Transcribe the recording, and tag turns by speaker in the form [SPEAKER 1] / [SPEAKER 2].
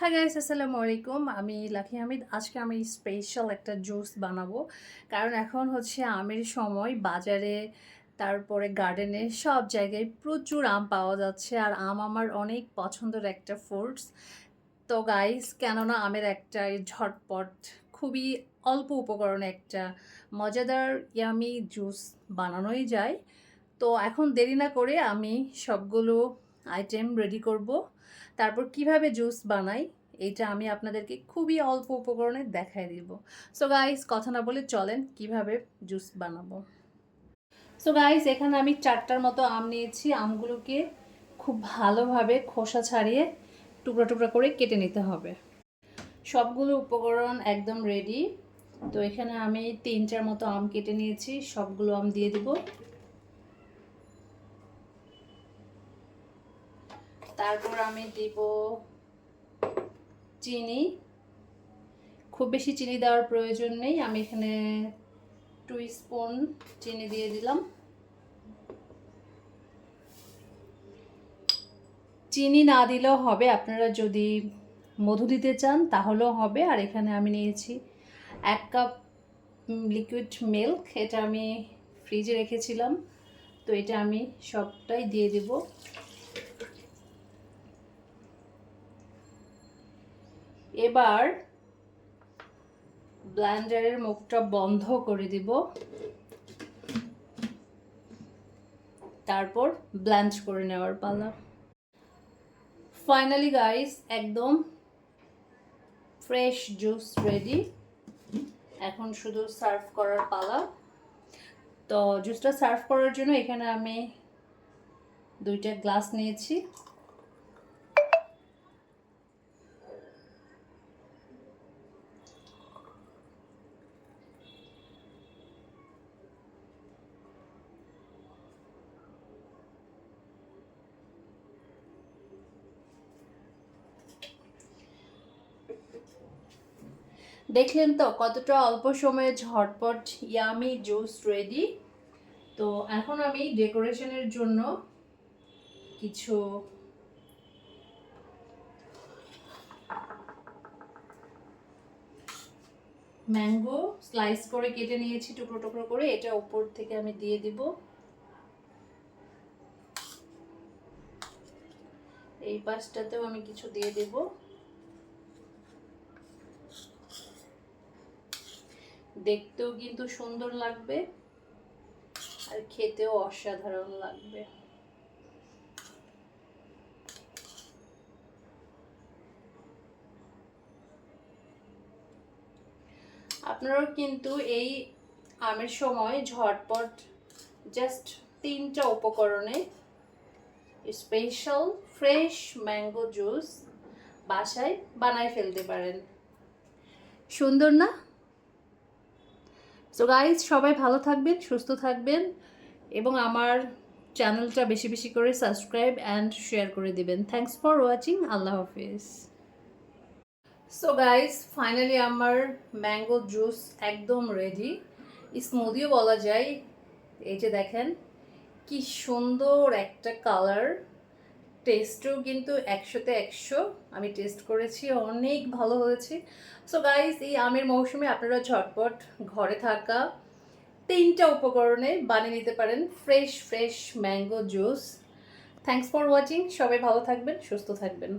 [SPEAKER 1] Hi guys আসসালামু আলাইকুম। আমি লাকি হামিদ আজকে আমি স্পেশাল একটা জুস বানাবো। কারণ এখন হচ্ছে আমের সময়। বাজারে, তারপরে গার্ডেনে সব জায়গায় প্রচুর আম পাওয়া যাচ্ছে। আর আম আমার অনেক পছন্দের একটা ফ্রুটস তো গাইস কেননা আমের একটা ঝটপট, খুবই অল্প উপকরণে একটা মজাদার ইয়ামি জুস বানানোই যায়। তো এখন দেরি না করে আমি সবগুলো আইটেম রেডি করব। তারপর কীভাবে জুস বানাই, এটা আমি আপনাদেরকে খুবই অল্প উপকরণে দেখাই দিব। সো গাইস কথা না বলে চলেন কীভাবে জুস বানাবো। সো গাইস এখানে আমি চারটার মতো আম নিয়েছি। আমগুলোকে খুব ভালোভাবে খোসা ছাড়িয়ে টুকরা টুকরা করে কেটে নিতে হবে। সবগুলো উপকরণ একদম রেডি তো এখানে আমি তিনটার মতো আম কেটে নিয়েছি। সবগুলো আম দিয়ে দিব। তারপর আমি দিব চিনি। খুব বেশি চিনি দেওয়ার প্রয়োজন নেই। আমি এখানে টু স্পুন চিনি দিয়ে দিলাম। চিনি না দিলেও হবে। আপনারা যদি মধু দিতে চান তাহলেও হবে। আর এখানে আমি নিয়েছি এক কাপ লিকুইড মিল্ক এটা আমি ফ্রিজে রেখেছিলাম। তো এটা আমি সবটাই দিয়ে দেব। এবার ব্ল্যান্ডারের মুখটা বন্ধ করে দিব। তারপর ব্ল্যান্ড করে নেওয়ার পালা। ফাইনালি গাইস একদম ফ্রেশ জুস রেডি এখন শুধু সার্ভ করার পালা। তো জুসটা সার্ভ করার জন্য এখানে আমি দুইটা গ্লাস নিয়েছি। দেখলেন তো কতটা অল্প সময়ে ঝটপট ইয়ামি জুস রেডি তো এখন আমি ডেকোরেশনের জন্য কিছু ম্যাঙ্গো স্লাইস করে কেটে নিয়েছি, টুকরো টুকরো করে। এটা উপর থেকে আমি দিয়ে দিব। এই পাশটাতেও আমি কিছু দিয়ে দেবো। দেখতেও কিন্তু সুন্দর লাগবে আর খেতেও অসাধারণ লাগবে। আপনারাও কিন্তু এই আমের সময় ঝটপট জাস্ট তিনটা উপকরণে স্পেশাল ফ্রেশ ম্যাঙ্গো জুস বাসায় বানায় ফেলতে পারেন। সুন্দর না? সো গাইজ সবাই ভালো থাকবেন, সুস্থ থাকবেন এবং আমার চ্যানেলটা বেশি বেশি করে সাবস্ক্রাইব অ্যান্ড শেয়ার করে দিবেন। থ্যাংকস ফর ওয়াচিং আল্লাহ হাফিজ। সো গাইজ ফাইনালি আমার ম্যাঙ্গো জুস একদম রেডি স্মুদিও বলা যায়। এই যে দেখেন, কি সুন্দর একটা কালার টেস্টও কিন্তু একশোতে একশো। আমি টেস্ট করেছি, অনেক ভালো হয়েছে। সো গাইজ এই আমের মৌসুমে আপনারা ঝটপট ঘরে থাকা তিনটা উপকরণে বানিয়ে নিতে পারেন fresh fresh mango juice thanks for watching সবাই ভালো থাকবেন, সুস্থ থাকবেন।